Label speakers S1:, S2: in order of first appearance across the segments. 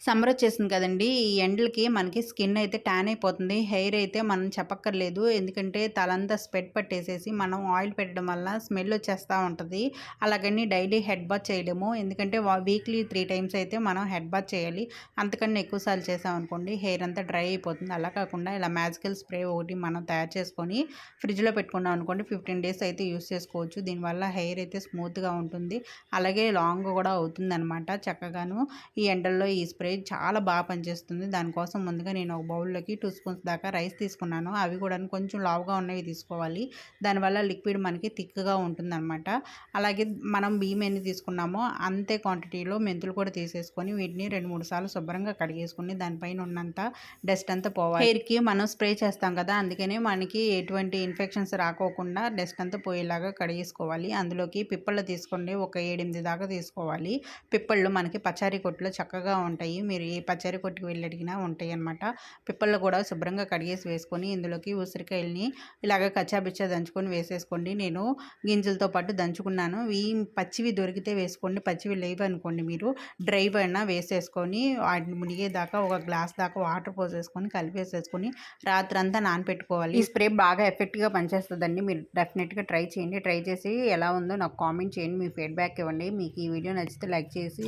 S1: Summer వచ్చేసింది కదండీ! ఈ ఎండలకి మనకి స్కిన్ అయితే ట్యాన్ అయిపోతుంది. హెయిర్ అయితే మనం చెప్పక్కర్లేదు. ఎందుకంటే తలంతా స్వెట్ పట్టేసేసి మనం ఆయిల్ పెట్టడం వల్ల స్మెల్ వచ్చేస్తా ఉంటుంది అలాగని డైలీ హెడ్ బాత్ చేయలేము. ఎందుకంటే వీక్లీ త్రీ టైమ్స్ అయితే మనం హెడ్ బాత్ చేయాలి. అంతకన్నా ఎక్కువ సార్లు చేసామనుకోండి హెయిర్ అంతా డ్రై అయిపోతుంది. అలా కాకుండా ఇలా మ్యాజికల్ స్ప్రే ఒకటి మనం తయారు చేసుకొని ఫ్రిడ్జ్‌లో పెట్టుకున్నాం అనుకోండి 15 డేస్ అయితే యూజ్ చేసుకోవచ్చు. దీనివల్ల హెయిర్ అయితే స్మూత్‌గా ఉంటుంది. అలాగే లాంగ్ కూడా అవుతుందనమాట చక్కగాను. ఈ ఎండల్లో ఈ స్ప్రే చాలా బాగా పనిచేస్తుంది. దానికోసం ముందుగా నేను ఒక బౌల్‌లోకి టూ స్పూన్స్ దాకా రైస్ తీసుకున్నాను. అవి కూడా కొంచెం లావుగా ఉన్నవి తీసుకోవాలి. దానివల్ల లిక్విడ్ మనకి థిక్‌గా ఉంటుందన్నమాట అలాగే మనం బియ్యం ఎన్ని తీసుకున్నామో అంతే క్వాంటిటీలో మెంతులు కూడా తీసేసుకొని వీటిని 2, 3 సార్లు శుభ్రంగా కడిగేసుకొని దానిపైన ఉన్నంత డస్ట్ అంతా పోవాలి. హెయిర్‌కి మనం స్ప్రే చేస్తాం కదా! అందుకనే మనకి ఎటువంటి ఇన్ఫెక్షన్స్ రాకోకుండా డస్ట్ అంతా పోయేలాగా కడిగేసుకోవాలి. అందులోకి పిప్పళ్ళు తీసుకోండి. ఒక 7, 8 దాకా తీసుకోవాలి. పిప్పళ్ళు మనకి పచారీ కొట్టులో చక్కగా ఉంటాయి. మీరు ఏ పచారీ కొట్టుకు వెళ్ళి అడిగినా ఉంటాయన్నమాట. పిప్పళ్ళు కూడా శుభ్రంగా కడిగేసి వేసుకొని ఇందులోకి ఉసిరికాయలని ఇలాగ కచ్చాపిచ్చా దంచుకొని వేసేసుకోండి. నేను గింజలతో పాటు దంచుకున్నాను. ఈ పచ్చివి దొరికితే వేసుకోండి. పచ్చివి లేవు అనుకోండి మీరు డ్రైవ్ అయినా వేసేసుకొని వాటిని మునిగేదాకా ఒక గ్లాస్ దాకా వాటర్ పోసేసుకొని కలిపేసేసుకొని రాత్రంతా నానపెట్టుకోవాలి. ఈ స్ప్రే బాగా ఎఫెక్ట్‌గా పనిచేస్తుందండి మీరు డెఫినెట్గా ట్రై చేయండి. ట్రై చేసి ఎలా ఉందో నాకు కామెంట్ చేయండి. మీ ఫీడ్‌బ్యాక్ ఇవ్వండి. మీకు ఈ వీడియో నచ్చితే లైక్ చేసి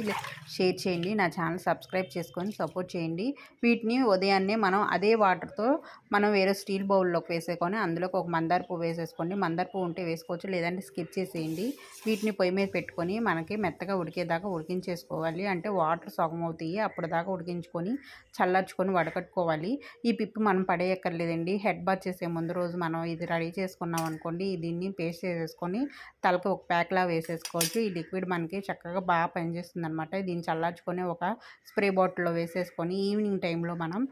S1: షేర్ చేయండి. నా ఛానల్ సబ్స్క్రైబ్ చేసుకొని సపోర్ట్ చేయండి. వీటిని ఉదయాన్నే మనం అదే వాటర్‌తో మనం వేరే స్టీల్ బౌల్‌లోకి వేసేసుకొని అందులోకి ఒక మందార పువ్వు వేసేసుకోండి. మందార పువ్వు ఉంటే వేసుకోవచ్చు. లేదంటే స్కిప్ చేసేయండి. వీటిని పొయ్యి మీద పెట్టుకొని మనకి మెత్తగా ఉడికేదాకా ఉడికించేసుకోవాలి. అంటే వాటర్ సగం అవుతాయి. అప్పటిదాకా ఉడికించుకొని చల్లార్చుకొని వడకట్టుకోవాలి. ఈ పిప్పి మనం పడేయక్కర్లేదండి. హెడ్ బాత్ చేసే ముందు రోజు మనం ఇది రెడీ చేసుకున్నాం అనుకోండి దీన్ని పేస్ట్ చేసేసుకొని తలకు ఒక ప్యాక్‌లా వేసేసుకోవచ్చు. ఈ లిక్విడ్ మనకి చక్కగా బాగా పనిచేస్తుందనమాట. దీన్ని చల్లార్చుకొని ఒక స్ప్రే బాటిల్‌లో వేసేసుకొని ఈవినింగ్ టైంలో మనం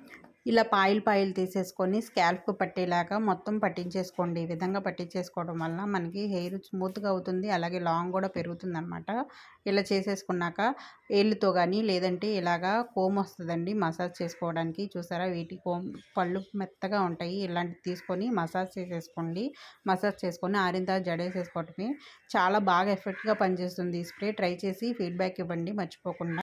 S1: ఇలా పాయిల్ పాయిల్ తీసేసుకొని స్కాల్ఫ్ పట్టేలాగా మొత్తం పట్టించేసుకోండి. ఈ విధంగా పట్టించేసుకోవడం వల్ల మనకి హెయిర్ స్మూత్‌గా అవుతుంది. అలాగే లాంగ్ కూడా పెరుగుతుందనమాట. ఇలా చేసేసుకున్నాక ఏళ్ళుతో కానీ లేదంటే ఇలాగా కోమ్ వస్తుందండి మసాజ్ చేసుకోవడానికి. చూసారా వీటి కోమ్ పళ్ళు మెత్తగా ఉంటాయి. ఇలాంటివి తీసుకొని మసాజ్ చేసేసుకోండి. మసాజ్ చేసుకొని ఆరిన తర్వాత జడేసేసుకోవటమే చాలా బాగా ఎఫెక్ట్‌గా పనిచేస్తుంది ఈ స్ప్రే. ట్రై చేసి ఫీడ్‌బ్యాక్ ఇవ్వండి మర్చిపోకుండా.